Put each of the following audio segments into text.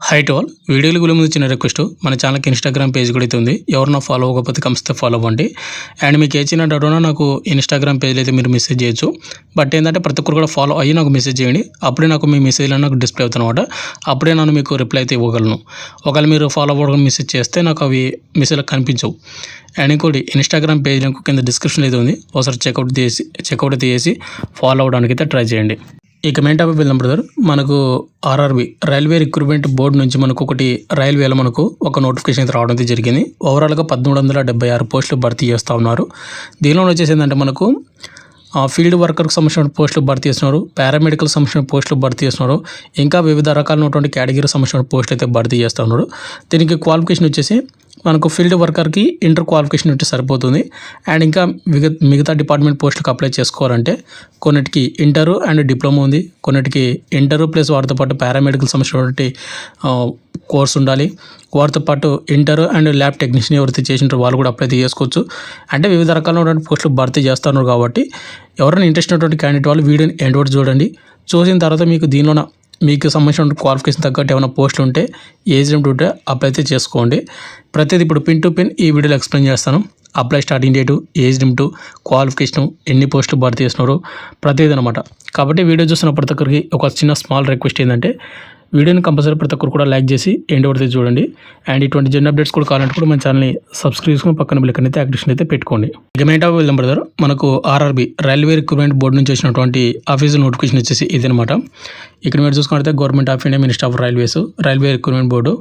High to all వీడియోలు గురి ముందు చిన్న రిక్వెస్ట్ మన ఛానల్కి ఇన్స్టాగ్రామ్ పేజ్ కూడా అయితే ఉంది. ఎవరన్నా ఫాలో అవ్వకపోతే కమిస్తే ఫాలో అవ్వండి. అండ్ మీకు ఏ చిన్న డౌట్ ఉన్నా నాకు ఇన్స్టాగ్రామ్ పేజ్లో అయితే మీరు మెసేజ్ చేయొచ్చు. బట్ ఏంటంటే ప్రతి ఒక్కరు కూడా ఫాలో అయ్యి నాకు మెసేజ్ చేయండి. అప్పుడే నాకు మీ మెసేజ్లో నాకు డిస్ప్లే అవుతానమాట అనమాట అప్పుడే నేను మీకు రిప్లై అయితే ఇవ్వగలను. ఒకవేళ మీరు ఫాలో అవ్వడం మెసేజ్ చేస్తే నాకు అవి మెసేజ్లో కనిపించవు. అండ్ ఇంకోటి ఇన్స్టాగ్రామ్ పేజ్ లింక్ కింద డిస్క్రిప్షన్ అయితే ఉంది. ఒకసారి చెక్అవుట్ చేసి చెక్అవుట్ అయితే చేసి ఫాలో అవ్వడానికి అయితే ట్రై చేయండి. ఇక మెయిన్ టాపిక్ వెళ్దాం బ్రదర్ మనకు ఆర్ఆర్బి రైల్వే రిక్రూట్మెంట్ బోర్డు నుంచి మనకు ఒకటి రైల్వేలో మనకు ఒక నోటిఫికేషన్ అయితే రావడం అయితే జరిగింది. ఓవరాల్గా పదమూడు వందల డెబ్బై ఆరు పోస్టులు భర్తీ చేస్తూ ఉన్నారు. దీనిలో వచ్చేసి ఏంటంటే మనకు ఆ, ఫీల్డ్ వర్కర్కి సంబంధించిన పోస్టులు భర్తీ చేస్తున్నారు పారామెడికల్ సంబంధించిన పోస్టులు భర్తీ చేస్తున్నారు ఇంకా వివిధ రకాలైనటువంటి కేటగిరీ సంబంధించిన పోస్టులు అయితే భర్తీ చేస్తూ ఉన్నారు. దీనికి క్వాలిఫికేషన్ వచ్చేసి మనకు ఫీల్డ్ వర్కర్కి ఇంటర్ క్వాలిఫికేషన్ ఉంటే సరిపోతుంది. అండ్ ఇంకా మిగతా డిపార్ట్మెంట్ పోస్టులకు అప్లై చేసుకోవాలంటే కొన్నిటికి ఇంటరు అండ్ డిప్లొమా ఉంది. కొన్నిటికి ఇంటరు ప్లస్ వాటితో పాటు పారామెడికల్ సంబంధించినటువంటి కోర్స్ ఉండాలి. వారితో పాటు ఇంటర్ అండ్ ల్యాబ్ టెక్నీషియన్ ఎవరైతే చేసినారో వాళ్ళు కూడా అప్లై చేసుకోవచ్చు. అంటే వివిధ రకాలైనటువంటి పోస్టులు భర్తీ చేస్తున్నారు కాబట్టి ఎవరైనా ఇంట్రెస్ట్ ఉన్నటువంటి క్యాండిడేట్ వాళ్ళు వీడియోని ఎండ్ చూడండి. చూసిన తర్వాత మీకు దీనిలోన మీకు సంబంధించిన క్వాలిఫికేషన్ తగ్గట్టు ఏమైనా పోస్టులు ఉంటే ఏజ్ లిమిట్ ఉంటే అప్లై అయితే చేసుకోండి. ప్రతిదీ ఇప్పుడు పిన్ టు పిన్ ఈ వీడియోలో ఎక్స్ప్లెయిన్ చేస్తాను. Apply starting date age limit qualification ఎన్ని పోస్టులు భర్తీ చేస్తున్నారు ప్రతిదీ అనమాట కాబట్టి వీడియో చూస్తున్న ప్రతి ఒక్కరికి ఒక చిన్న స్మాల్ రిక్వెస్ట్ ఏంటంటే వీడియోని కంపల్సరీ ప్రతి ఒక్కరు కూడా లైక్ చేసి ఎండ్ పడితే చూడండి. అండ్ ఇటువంటి జన్ అప్డేట్స్ కూడా కావాలంటే కూడా మన ఛానల్ని సబ్స్క్రైబ్ చేసుకుని పక్కన బిల్లకన్ అయితే యాక్టివేషన్ అయితే పెట్టుకోండి. గమేటా మెయిన్ వెళ్దాం బ్రదర్ మనకు ఆర్ఆర్బి రైల్వే రిక్రూట్మెంట్ బోర్డు నుంచి వచ్చినటువంటి ఆఫీసు నోటిఫికేషన్ వచ్చేసి ఇదనమాట ఇక్కడ మీరు చూసుకుంటే government of India minister of railways railway recruitment board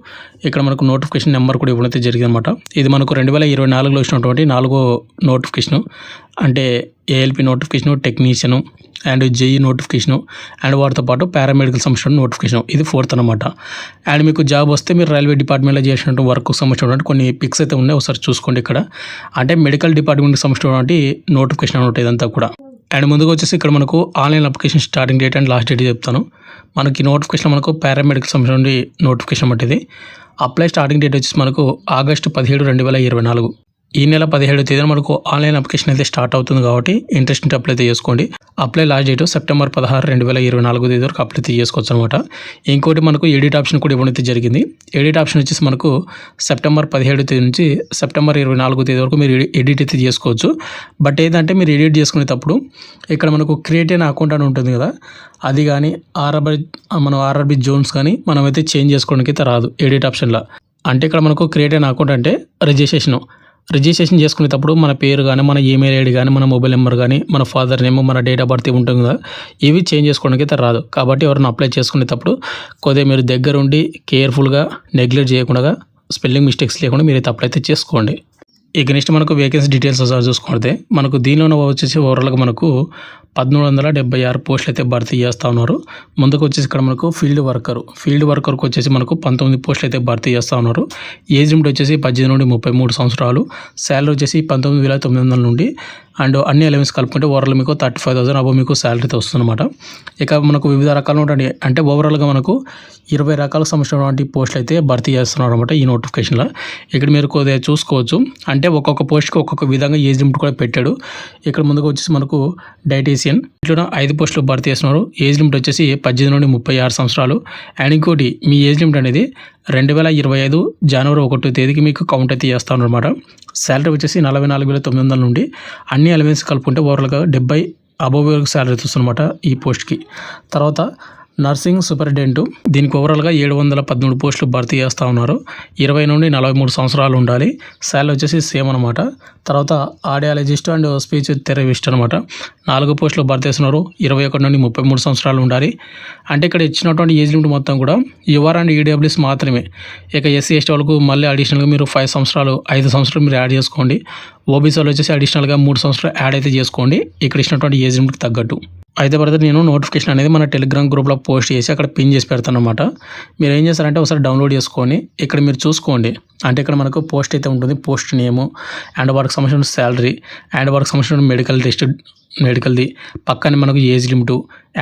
ఇక్కడ మనకు నోటిఫికేషన్ నెంబర్ కూడా ఇవ్వడం అయితే జరిగిందన్నమాట. ఇది మనకు రెండు వేల ఇరవై నాలుగులో వచ్చినటువంటి నాలుగో నోటిఫికేషన్ అంటే ALP notification technician and JE notification and వాటితో పాటు పారామెడికల్ సంబంధించిన నోటిఫికేషన్ ఇది ఫోర్త్ అనమాట అండ్ మీకు జాబ్ వస్తే మీరు రైల్వే డిపార్ట్మెంట్లో చేసినటువంటి వర్క్ సంబంధించినటువంటి కొన్ని పిక్స్ అయితే ఉన్నాయి. ఒకసారి చూసుకోండి ఇక్కడ. అంటే మెడికల్ డిపార్ట్మెంట్కి సంబంధించినటువంటి నోటిఫికేషన్ అనమాట ఇదంతా కూడా. అండ్ ముందుగా వచ్చేసి ఇక్కడ మనకు online application starting date and last date చెప్తాను. మనకి నోటిఫికేషన్ మనకు పారామెడికల్ సంబంధించిన నోటిఫికేషన్ బట్టి ఇది. అప్లై స్టార్టింగ్ డేట్ వచ్చేసి మనకు ఆగస్టు పదిహేడు రెండు వేల ఇరవై నాలుగు. ఈ నెల పదిహేడు తేదీన మనకు ఆన్లైన్ అప్లికేషన్ అయితే స్టార్ట్ అవుతుంది కాబట్టి ఇంట్రెస్ట్ ఉంటే అప్లై అయితే చేసుకోండి. అప్లై లాస్ట్ డేట్ సెప్టెంబర్ పదహారు రెండు వేల ఇరవై నాలుగు తేదీ వరకు అప్లై చేసుకోవచ్చు అనమాట ఇంకోటి మనకు ఎడిట్ ఆప్షన్ కూడా ఇవ్వడం అయితే జరిగింది. ఎడిట్ ఆప్షన్ వచ్చేసి మనకు సెప్టెంబర్ పదిహేడు తేదీ నుంచి సెప్టెంబర్ ఇరవై నాలుగు తేదీ వరకు మీరు ఎడి- ఎడిట్ అయితే చేసుకోవచ్చు. బట్ ఏంటంటే మీరు ఎడిట్ చేసుకునేటప్పుడు ఇక్కడ మనకు క్రియేట్ అయిన అకౌంట్ అని ఉంటుంది కదా అది కానీ ఆర్ఆర్బి మనం ఆర్ఆర్బి జోన్స్ కానీ మనం అయితే చేంజ్ చేసుకోవడానికి అయితే రాదు ఎడిట్ ఆప్షన్లో. అంటే ఇక్కడ మనకు క్రియేట్ అయిన అకౌంట్ అంటే రిజిస్ట్రేషన్. రిజిస్ట్రేషన్ చేసుకునేటప్పుడు మన పేరు కానీ మన ఈమెయిల్ ఐడి కానీ మన మొబైల్ నెంబర్ కానీ మన ఫాదర్ నేమ్ మన డేట్ ఆఫ్ బర్త్ ఉంటుంది కదా. ఇవి చేంజ్ చేసుకోవడానికి అయితే రాదు. కాబట్టి ఎవరైనా అప్లై చేసుకునేటప్పుడు కొద్దిగా మీరు దగ్గరుండి కేర్ఫుల్గా నెగ్లెక్ట్ చేయకుండా స్పెల్లింగ్ మిస్టేక్స్ లేకుండా మీరైతే అప్లై అయితే చేసుకోండి. ఇక నెక్స్ట్ మనకు వేకెన్సీ డీటెయిల్స్ ఒకసారి చూసుకుంటే మనకు దీనిలో వచ్చేసి ఓవరాల్గా మనకు పదమూడు వందల డెబ్బై ఆరు పోస్టులు అయితే భర్తీ చేస్తూ ఉన్నారు. ముందుకు వచ్చేసి ఇక్కడ మనకు ఫీల్డ్ వర్కర్. ఫీల్డ్ వర్కర్కి వచ్చేసి మనకు పంతొమ్మిది పోస్టులు అయితే భర్తీ చేస్తూ ఉన్నారు. ఏజ్ లిమిట్ వచ్చేసి పద్దెనిమిది నుండి ముప్పై మూడు సంవత్సరాలు. శాలరీ వచ్చేసి పంతొమ్మిది వేల తొమ్మిది వందల నుండి అండ్ అన్ని ఎలవెన్స్ కలుపుకుంటే ఓవరాల్ మీకు థర్టీ ఫైవ్ థౌసండ్ అబో మీకు శాలరీతో వస్తుందన్నమాట. ఇక మనకు వివిధ రకాలు ఉంటాయి అంటే ఓవరాల్గా మనకు ఇరవై రకాలకు సంబంధించినటువంటి పోస్టులు అయితే భర్తీ చేస్తున్నారు అనమాట ఈ నోటిఫికేషన్లో. ఇక్కడ మీరు కొద్దిగా చూసుకోవచ్చు. అంటే ఒక్కొక్క పోస్ట్కి ఒక్కొక్క విధంగా ఏజ్ లిమిట్ కూడా పెట్టాడు. ఇక్కడ ముందుకు వచ్చేసి మనకు డైటీషియన్ ఇట్లా ఐదు పోస్టులు భర్తీ చేస్తున్నారు. ఏజ్ లిమిట్ వచ్చేసి పద్దెనిమిది నుండి ముప్పై ఆరు సంవత్సరాలు. అండ్ ఇంకోటి మీ ఏజ్ లిమిట్ అనేది రెండు వేల ఇరవై ఐదు జనవరి ఒకటో తేదీకి మీకు కౌంట్ అయితే చేస్తాను అనమాట శాలరీ వచ్చేసి నలభై నాలుగు వేల తొమ్మిది వందల నుండి అన్ని ఎలిమెంట్స్ కలుపుకుంటే ఓవరాల్గా డెబ్బై అబోవ్ శాలరీ వస్తుందన్నమాట ఈ పోస్ట్కి. తర్వాత నర్సింగ్ సూపరింటెండెంట్. దీనికి ఓవరాల్గా ఏడు వందల పదమూడు పోస్టులు భర్తీ చేస్తూ ఉన్నారు. ఇరవై నుండి నలభై మూడు సంవత్సరాలు ఉండాలి. శాలరీ వచ్చేసి సేమ్ అనమాట తర్వాత ఆడియాలజిస్ట్ అండ్ స్పీచ్ థెరపిస్ట్ అనమాట నాలుగు పోస్టులు భర్తీ చేస్తున్నారు. ఇరవై ఒకటి నుండి ముప్పై మూడు సంవత్సరాలు ఉండాలి. అంటే ఇక్కడ ఇచ్చినటువంటి ఏజ్ లిమిట్ మొత్తం కూడా యువర్ అండ్ ఈడబ్ల్యూఎస్ మాత్రమే. ఇక ఎస్సీ ఎస్టీ వాళ్ళకు మళ్ళీ అడిషనల్గా మీరు ఫైవ్ సంవత్సరాలు ఐదు సంవత్సరాలు మీరు యాడ్ చేసుకోండి. ఓబీసీ వచ్చేసి అడిషనల్గా మూడు సంవత్సరాలు యాడ్ అయితే చేసుకోండి. ఇక్కడ ఇచ్చినటువంటి ఏజ్ లిమిట్కి తగ్గట్టు. అయితే బ్రదర్ నేను నోటిఫికేషన్ అనేది మన టెలిగ్రామ్ గ్రూప్లో పోస్ట్ చేసి అక్కడ పిన్ చేసి పెడతాను అనమాట మీరు ఏం చేస్తారంటే ఒకసారి డౌన్లోడ్ చేసుకొని ఇక్కడ మీరు చూసుకోండి. అంటే ఇక్కడ మనకు పోస్ట్ అయితే ఉంటుంది. పోస్ట్ నేము అండ్ వారికి సంబంధించిన శాలరీ అండ్ వారికి సంబంధించిన మెడికల్ టెస్ట్ మెడికల్ది పక్కనే మనకు ఏజ్ లిమిట్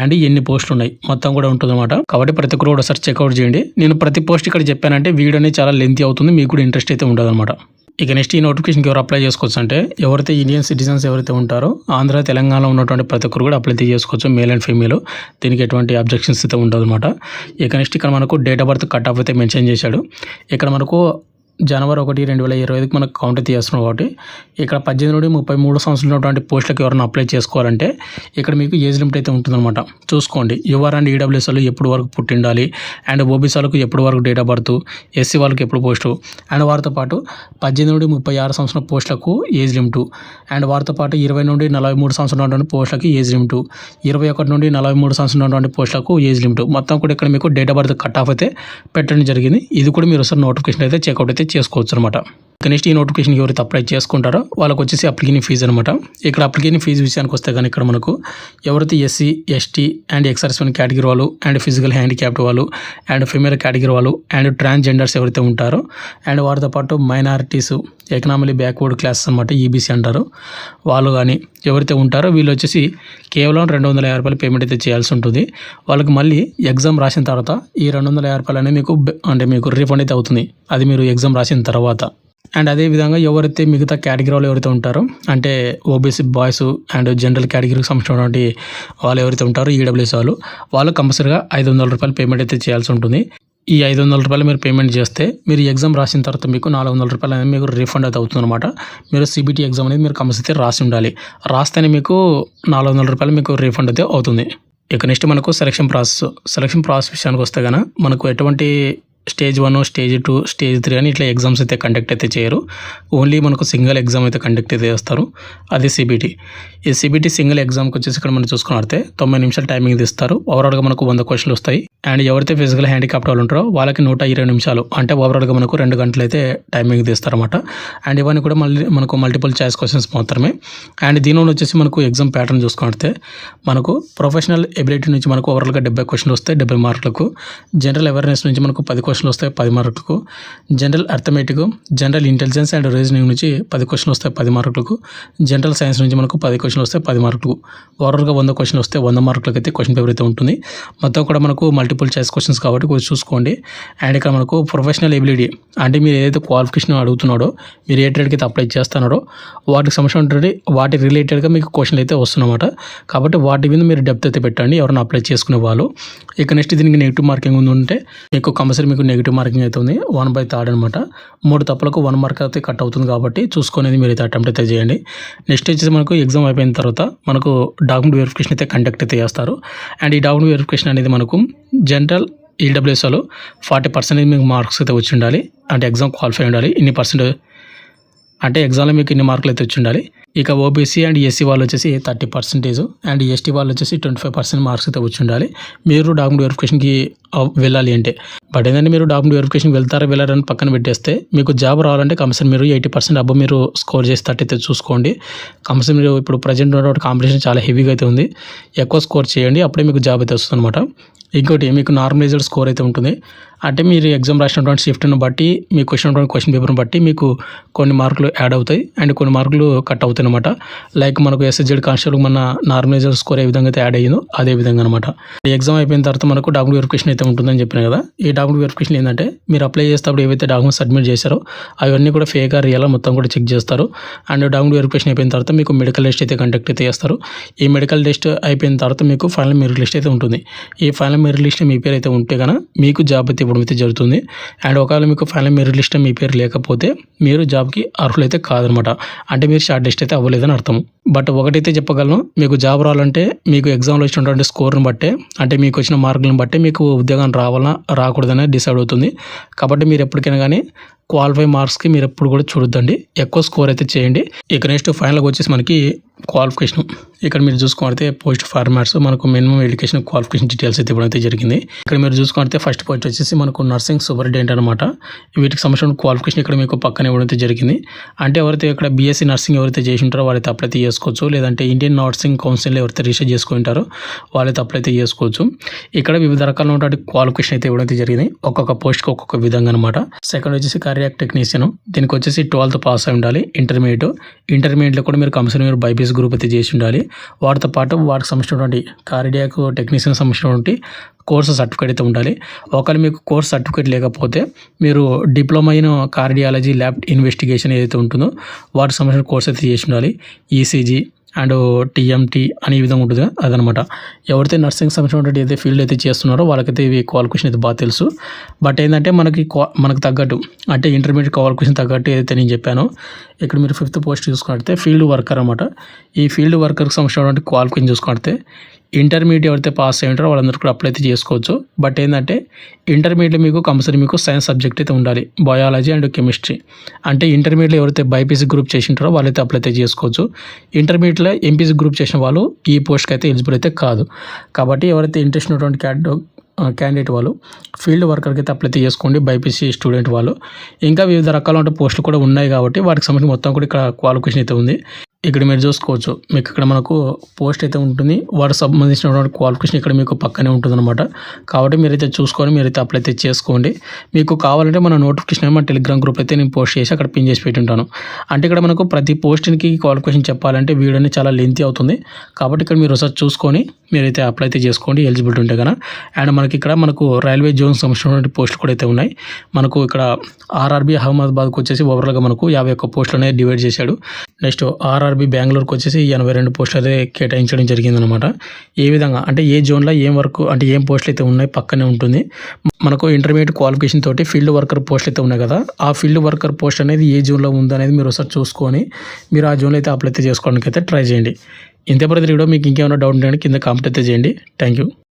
అండ్ ఎన్ని పోస్టులు ఉన్నాయి. మొత్తం కూడా ఉంటుంది అనమాట కాబట్టి ప్రతి ఒక్కరు కూడా ఒకసారి చెక్అవుట్ చేయండి. నేను ప్రతి పోస్ట్ ఇక్కడ చెప్పానంటే వీడియో అనేది చాలా లెంతీ అవుతుంది. మీకు కూడా ఇంట్రెస్ట్ అయితే ఉండదు అనమాట ఇక నెక్స్ట్ ఈ నోటిఫికేషన్కి ఎవరు అప్లై చేసుకోవచ్చు అంటే ఎవరైతే ఇండియన్ సిటిజన్స్ ఎవరైతే ఉంటారో ఆంధ్ర తెలంగాణలో ఉన్నటువంటి ప్రతి ఒక్కరు కూడా అప్లై చేసుకోవచ్చు మేల్ అండ్ ఫీమేల్ దీనికి ఎటువంటి అబ్జెక్షన్స్ అయితే ఉండదు అనమాట ఇక నెక్స్ట్ ఇక్కడ మనకు date of birth cut off అయితే మెన్షన్ చేశాడు. ఇక్కడ మనకు జనవరి ఒకటి రెండు వేల ఇరవై ఐదుకి మనకు కౌంటర్ తీస్తున్నాం కాబట్టి ఇక్కడ పద్దెనిమిది నుండి ముప్పై మూడు సంవత్సరాలు ఉన్నటువంటి పోస్టులకు ఎవరైనా అప్లై చేసుకోవాలంటే ఇక్కడ మీకు ఏజ్ లిమిట్ అయితే ఉంటుందన్నమాట. చూసుకోండి. యువర్ అండ్ ఈడబ్ల్యూఎస్ వాళ్ళు ఎప్పుడు వరకు పుట్టిండాలి? అండ్ ఓబీసీ వాళ్ళకు ఎప్పుడు వరకు డేట్ ఆఫ్ బర్త్ ఎస్సీ వాళ్ళకి ఎప్పుడు పోస్టు అండ్ వారితో పాటు పద్దెనిమిది నుండి ముప్పై ఆరు సంవత్సరాల పోస్టులకు ఏజ్ లిమిట్ అండ్ వారితో పాటు ఇరవై నుండి నలభై మూడు సంవత్సరాలు ఉన్నటువంటి పోస్టులకు ఏజ్ లిమిట్ ఇరవై ఒకటి నుండి నలభై మూడు సంవత్సరాలు ఉన్నటువంటి పోస్టులకు ఏజ్ లిమిట్ మొత్తం కూడా ఇక్కడ మీకు date of birth cut off అయితే పెట్టడం జరిగింది. ఇది కూడా మీరు ఒకసారి నోటిఫికేషన్ అయితే చెక్అవుట్ అయితే చేసుకోవచ్చు అనమాట నెక్స్ట్ ఈ నోటిఫికేషన్ ఎవరైతే అప్లై చేసుకుంటారో వాళ్ళకి వచ్చేసి అప్లికేషన్ ఫీజు అనమాట ఇక్కడ అప్లికేషన్ ఫీజు విషయానికి వస్తే కానీ ఇక్కడ మనకు ఎవరైతే ఎస్సీ ఎస్టీ అండ్ ఎక్సర్సన్ కేటగిరీ వాళ్ళు అండ్ ఫిజికల్ హ్యాండిక్యాప్డ్ వాళ్ళు అండ్ ఫిమేల్ కేటగిరీ వాళ్ళు అండ్ ట్రాన్స్జెండర్స్ ఎవరైతే ఉంటారో అండ్ వారితో పాటు మైనారిటీస్ ఎకనామిలీ బ్యాక్వర్డ్ క్లాసెస్ అనమాట ఈబీసీ అంటారు. వాళ్ళు కానీ ఎవరైతే ఉంటారో వీళ్ళు వచ్చేసి కేవలం రెండు వందల యాభై రూపాయలు పేమెంట్ అయితే చేయాల్సి ఉంటుంది. వాళ్ళకి మళ్ళీ ఎగ్జామ్ రాసిన తర్వాత ఈ రెండు వందల యాభై రూపాయలు అనేది మీకు అంటే మీకు రీఫండ్ అయితే అవుతుంది. అది మీరు ఎగ్జామ్ రాసిన తర్వాత. అండ్ అదే విధంగా ఎవరైతే మిగతా కేటగిరీలో వాళ్ళు ఎవరైతే ఉంటారో అంటే ఓబీసీ బాయ్స్ అండ్ జనరల్ కేటగిరీకి సంబంధించినటువంటి వాళ్ళు ఎవరైతే ఉంటారో ఈడబ్ల్యూఎస్ వాళ్ళు వాళ్ళు కంపల్సరీగా ఐదు వందల రూపాయలు పేమెంట్ అయితే చేయాల్సి ఉంటుంది. ఈ ఐదు వందల రూపాయలు మీరు పేమెంట్ చేస్తే మీరు ఎగ్జామ్ రాసిన తర్వాత మీకు నాలుగు వందల రూపాయలు అనేది మీకు రీఫండ్ అయితే అవుతుందన్నమాట. మీరు సిబిటీ ఎగ్జామ్ అనేది మీరు కంపల్సరీ రాసి ఉండాలి. రాస్తేనే మీకు నాలుగు వందల రూపాయలు మీకు రీఫండ్ అయితే అవుతుంది. ఇక నెక్స్ట్ మనకు సెలక్షన్ ప్రాసెస్ సెలక్షన్ ప్రాసెస్ విషయానికి వస్తే కనుక మనకు ఎటువంటి stage one stage two stage three అని ఇట్లా ఎగ్జామ్స్ అయితే కండక్ట్ అయితే చేయరు. ఓన్లీ మనకు సింగిల్ ఎగ్జామ్ అయితే కండక్ట్ అయితే చేస్తారు. అది సిబిటీ ఈ సిబిటీ సింగిల్ ఎగ్జామ్కి వచ్చేసి ఇక్కడ మనం చూసుకున్నట్టే తొంభై నిమిషాలు టైమింగ్ తీస్తారు. ఓవరాల్గా మనకు వంద క్వశ్చన్లు వస్తాయి. అండ్ ఎవరైతే ఫిజికల్ హ్యాండిక్యాప్ట్ వాళ్ళు ఉంటారో వాళ్ళకి నూట ఇరవై నిమిషాలు అంటే ఓవరాల్గా మనకు రెండు గంటలు అయితే టైమింగ్ తీస్తారన్నమాట. అండ్ ఇవన్నీ కూడా మళ్ళీ మనకు మల్టిపుల్ చాయిస్ క్వశ్చన్స్ మాత్రమే. అండ్ దీనిలో వచ్చేసి మనకు ఎగ్జామ్ ప్యాటర్న్ చూసుకుంటే మనకు ప్రొఫెషనల్ ఎబిలిటీ నుంచి మనకు ఓవరాల్గా డెబ్బై క్వశ్చన్లు వస్తాయి డెబ్బై మార్కులకు. జనరల్ అవేర్నెస్ నుంచి మనకు పది క్వశ్చన్లు వస్తాయి పది మార్కులకు. General arithmetic general intelligence and reasoning నుంచి పది క్వశ్చన్లు వస్తాయి పది మార్కులకు. జనరల్ సైన్స్ నుంచి మనకు పది క్వశ్చన్లు వస్తాయి పది మార్కులకు. ఓవరాల్గా వంద క్వశ్చన్లు వస్తే వంద మార్కులకి అయితే క్వశ్చన్ పేపర్ అయితే ఉంటుంది. మొత్తం కూడా మనకు మల్టిపుల్ చాయిస్ క్వశ్చన్స్ కాబట్టి కొంచెం చూసుకోండి. అండ్ ఇక్కడ మనకు ప్రొఫెషనల్ ఎబిలిటీ అంటే మీరు ఏదైతే క్వాలిఫికేషన్ అడుగుతున్నాడో మీరు ఏ ట్రేడ్కి అయితే అప్లై చేస్తున్నాడో వాటికి సంబంధించిన వాటి రిలేటెడ్గా మీకు క్వశ్చన్లు అయితే వస్తున్నమాట కాబట్టి వాటి మీద మీరు డెప్త్ అయితే పెట్టండి ఎవరైనా అప్లై చేసుకునే వాళ్ళు. ఇక నెక్స్ట్ దీనికి నెగిటివ్ మార్కింగ్ ఉంది ఉంటే మీకు కంపల్సరీ మీకు నెగిటివ్ మార్కింగ్ అవుతుంది వన్ బై థర్డ్ అనమాట మూడు తప్పులకు వన్ మార్క్ అయితే కట్ అవుతుంది కాబట్టి చూసుకునేది మీరు అయితే అటెంప్ట్ అయితే చేయండి. నెక్స్ట్ వచ్చేసి మనకు ఎగ్జామ్ అయిపోయిన తర్వాత మనకు డాక్యుమెంట్ వెరిఫికేషన్ అయితే కండక్ట్ అయితే చేస్తారు. అండ్ ఈ డాక్యుమెంట్ వెరిఫికేషన్ అనేది మనకు జనరల్ ఈడబ్ల్యూఎస్లో ఫార్టీ పర్సెంటేజ్ మీకు మార్క్స్ అయితే వచ్చి ఉండాలి. అంటే ఎగ్జామ్ క్వాలిఫై ఉండాలి. ఇన్ని పర్సెంట్ అంటే ఎగ్జామ్లో మీకు ఇన్ని మార్కులు అయితే వచ్చి ఉండాలి. ఇక ఓబీసీ అండ్ ఎస్సీ వాళ్ళు వచ్చేసి థర్టీ పర్సెంటేజ్ అండ్ ఎస్టీ వాళ్ళు వచ్చేసి ట్వంటీ ఫైవ్ పర్సెంట్ మార్క్స్ అయితే వచ్చి ఉండాలి మీరు డాక్యుమెంట్ వెరిఫికేషన్కి వెళ్ళాలి అంటే. బట్ ఏంటంటే మీరు డాక్యుమెంట్ వెరిఫికేషన్ వెళ్తారా వెళ్ళారని పక్కన పెట్టేస్తే మీకు జాబ్ రావాలంటే కంపల్సరీ మీరు ఎయిటీ పర్సెంట్ అబ్బో మీరు స్కోర్ చేసేటట్టయితే చూసుకోండి. కంపల్సరీ మీరు ఇప్పుడు ప్రజెంట్ ఉన్నటువంటి కాంపిటీషన్ చాలా హెవీగా అయితే ఉంది. ఎక్కువ స్కోర్ చేయండి అప్పుడే మీకు జాబ్ అయితే వస్తుంది అనమాట ఇంకోటి మీకు నార్మలైజ్డ్ స్కోర్ అయితే ఉంటుంది. అంటే మీరు ఎగ్జామ్ రాసినటువంటి షిఫ్ట్ను బట్టి మీకు వచ్చినటువంటి క్వశ్చన్ పేపర్ని బట్టి మీకు కొన్ని మార్కులు యాడ్ అవుతాయి. అండ్ కొన్ని మార్కులు కట్ అవుతాయి. అనమాట. లైక్ మనకు ఎస్ఎస్జెడ్ కానిస్టేబుల్ మన నార్మలైజర్ స్కోర్ ఏ విధంగా అయితే యాడ్ అయ్యిందో అదే విధంగా అనమాట. ఈ ఎగ్జామ్ అయిపోయిన తర్వాత మనకు డాక్యుమెంట్ వెరిఫికేషన్ అయితే ఉంటుందని చెప్పిన కదా. ఈ డాక్యుమెంట్ వెరిఫికేషన్ ఏంటంటే మీరు అప్లై చేసేటప్పుడు ఏవైతే డాక్యుమెంట్స్ సబ్మిట్ చేశారో అవన్నీ కూడా ఫేక్ రియలా మొత్తం కూడా చెక్ చేస్తారు. అండ్ డాక్యుమెంట్ వెరిఫికేషన్ అయిపోయిన తర్వాత మీకు మెడికల్ టెస్ట్ అయితే కండక్ట్ అయితే చేస్తారు. ఈ మెడికల్ టెస్ట్ అయిపోయిన తర్వాత మీకు ఫైనల్ మెరిట్ లిస్ట్ అయితే ఉంటుంది. ఈ ఫైనల్ మెరిట్ లిస్ట్ మీ పేరు అయితే ఉంటే కనుక మీకు జాబ్ అయితే ఇవ్వడం అయితే జరుగుతుంది. అండ్ ఒకవేళ మీకు ఫైనల్ మెరిట్ లిస్ట్ మీ పేరు లేకపోతే మీరు జాబ్కి అర్హులైతే కాదనమాట. అంటే మీరు షార్ట్ లిస్ట్ అయితే అవ్వలేదని అర్థం. బట్ ఒకటైతే చెప్పగలను మీకు జాబ్ రావాలంటే మీకు ఎగ్జామ్లో వచ్చినటువంటి స్కోర్ని బట్టే అంటే మీకు వచ్చిన మార్కులను బట్టే మీకు ఉద్యోగం రావాలా రాకూడదనే డిసైడ్ అవుతుంది. కాబట్టి మీరు ఎప్పటికైనా కానీ క్వాలిఫై మార్క్స్కి మీరు ఎప్పుడు కూడా చూడొద్దండి. ఎక్కువ స్కోర్ అయితే చేయండి. ఇక నెక్స్ట్ ఫైనల్గా వచ్చేసి మనకి క్వాలిఫికేషన్. ఇక్కడ మీరు చూసుకుంటే పోస్ట్ ఫార్మాట్స్ మనకు మినిమం ఎడ్యుకేషన్ క్వాలిఫికేషన్ డీటెయిల్స్ అయితే ఇవ్వడం అయితే జరిగింది. ఇక్కడ మీరు చూసుకుంటే ఫస్ట్ పోస్ట్ వచ్చేసి మనకు నర్సింగ్ సూపరింటెండెంట్ అనమాట వీటికి సంబంధించిన క్వాలిఫికేషన్ ఇక్కడ మీకు పక్కన ఇవ్వడం అయితే జరిగింది. అంటే ఎవరైతే ఇక్కడ బీఎస్సీ నర్సింగ్ ఎవరైతే చేసి ఉంటారో వాళ్ళైతే అప్లై అయితే చేసుకోవచ్చు. లేదంటే ఇండియన్ నర్సింగ్ కౌన్సిల్ ఎవరైతే రిజిస్టర్ చేసుకుంటారో వాళ్ళైతే అప్లై అయితే చేసుకోవచ్చు. ఇక్కడ వివిధ రకాల ఉన్నటువంటి క్వాలిఫికేషన్ అయితే ఇవ్వడం అయితే జరిగింది. ఒక్కొక్క పోస్ట్కి ఒక్కొక్క విధంగా అనమాట సెకండ్ వచ్చేసి కార్య కార్డియాక్ టెక్నీషియన్ దీనికి వచ్చేసి ట్వెల్త్ పాస్ అయి ఉండాలి. ఇంటర్మీడియట్ ఇంటర్మీడియట్లో కూడా మీరు కంపల్సరీ మీరు బైపీఎస్ గ్రూప్ అయితే చేసి ఉండాలి. వాటితో పాటు వాటికి సంబంధించినటువంటి కార్డియాక్ టెక్నీషియన్ సంబంధించినటువంటి కోర్సు సర్టిఫికేట్ అయితే ఉండాలి. ఒకవేళ మీకు కోర్స్ సర్టిఫికేట్ లేకపోతే మీరు diploma in cardiology lab investigation ఏదైతే ఉంటుందో వాటికి సంబంధించిన కోర్స్ అయితే చేసి ఉండాలి. ఈసీజీ అండ్ టీఎంటీ అనే విధంగా ఉంటుంది అదనమాట. ఎవరైతే నర్సింగ్ సంబంధించినటువంటి అయితే ఫీల్డ్ అయితే చేస్తున్నారో వాళ్ళకైతే ఇవి క్వాలిఫికేషన్ అయితే బాగా తెలుసు. బట్ ఏంటంటే మనకి క్వా మనకు తగ్గట్టు అంటే ఇంటర్మీడియట్ క్వాలిఫికేషన్ తగ్గట్టు ఏదైతే నేను చెప్పానో ఇక్కడ మీరు ఫిఫ్త్ పోస్ట్ చూసుకుంటే ఫీల్డ్ వర్కర్ అనమాట ఈ ఫీల్డ్ వర్కర్కి సంబంధించినటువంటి క్వాలిఫికేషన్ చూసుకుంటే ఇంటర్మీడియట్ ఎవరైతే పాస్ అయి ఉంటారో వాళ్ళందరూ కూడా అప్లై అయితే చేసుకోవచ్చు. బట్ ఏంటంటే ఇంటర్మీడియట్ మీకు కంపల్సరీ మీకు సైన్స్ సబ్జెక్ట్ అయితే ఉండాలి. Biology and chemistry. అంటే ఇంటర్మీడియట్లో ఎవరైతే బైపీసీ గ్రూప్ చేసి ఉంటారో వాళ్ళైతే అప్లై అయితే చేసుకోవచ్చు. ఇంటర్మీడియట్లో ఎంపీసీ గ్రూప్ చేసిన వాళ్ళు ఈ పోస్ట్కి అయితే ఎలిజిబుల్ అయితే కాదు. కాబట్టి ఎవరైతే ఇంట్రెస్ట్ ఉన్నటువంటి క్యాడ్ క్యాండిడేట్ వాళ్ళు ఫీల్డ్ వర్కర్కి అయితే అప్లై చేసుకోండి. బైపీసీ స్టూడెంట్ వాళ్ళు. ఇంకా వివిధ రకాల పోస్టులు కూడా ఉన్నాయి కాబట్టి వాటికి సంబంధించి మొత్తం కూడా ఇక్కడ క్వాలిఫికేషన్ అయితే ఉంది. ఇక్కడ మీరు చూసుకోవచ్చు. మీకు ఇక్కడ మనకు పోస్ట్ అయితే ఉంటుంది. వాటికి సంబంధించినటువంటి క్వాలిఫికేషన్ ఇక్కడ మీకు పక్కనే ఉంటుంది అనమాట కాబట్టి మీరైతే చూసుకొని మీరైతే అప్లై అయితే చేసుకోండి. మీకు కావాలంటే మన నోటిఫికేషన్ మన టెలిగ్రామ్ గ్రూప్ అయితే నేను పోస్ట్ చేసి అక్కడ పిన్ చేసి పెట్టి ఉంటాను అంటే ఇక్కడ మనకు ప్రతి పోస్ట్కి క్వాలిఫికేషన్ చెప్పాలంటే వీడియోని చాలా లెంతీ అవుతుంది. కాబట్టి ఇక్కడ మీరు ఒకసారి చూసుకొని మీరైతే అప్లై అయితే చేసుకోండి. ఎలిజిబిలిటీ ఉంటే కదా అండ్ మనకి ఇక్కడ మనకు రైల్వే జోన్ సంబంధించినటువంటి పోస్టులు కూడా అయితే ఉన్నాయి. మనకు ఇక్కడ ఆర్ఆర్బీ అహ్మదాబాద్కి వచ్చేసి ఓవరాల్గా మనకు యాభై ఒక్క పోస్టులు అనేది డివైడ్ చేశాడు. నెక్స్ట్ ఆర్ఆర్ ఆర్ఆర్బీ బెంగళూరుకు వచ్చేసి ఎనభై రెండు పోస్టులు అయితే కేటాయించడం జరిగిందనమాట ఏ విధంగా? అంటే ఏ జోన్లో ఏం వర్క్ అంటే ఏం పోస్టులు అయితే ఉన్నాయి పక్కనే ఉంటుంది. మనకు ఇంటర్మీడియట్ క్వాలిఫికేషన్ తోటి ఫీల్డ్ వర్కర్ పోస్టులు అయితే ఉన్నాయి కదా ఆ ఫీల్డ్ వర్కర్ పోస్ట్ అనేది ఏ జోన్లో ఉందనేది మీరు ఒకసారి చూసుకొని మీరు ఆ జోన్లో అయితే అప్లై అయితే చేసుకోవడానికి అయితే ట్రై చేయండి. ఇంతే ప్రతి వీడియో మీకు ఇంకేమైనా డౌట్ ఉంటే కింద కామెంట్ అయితే చేయండి. Thank you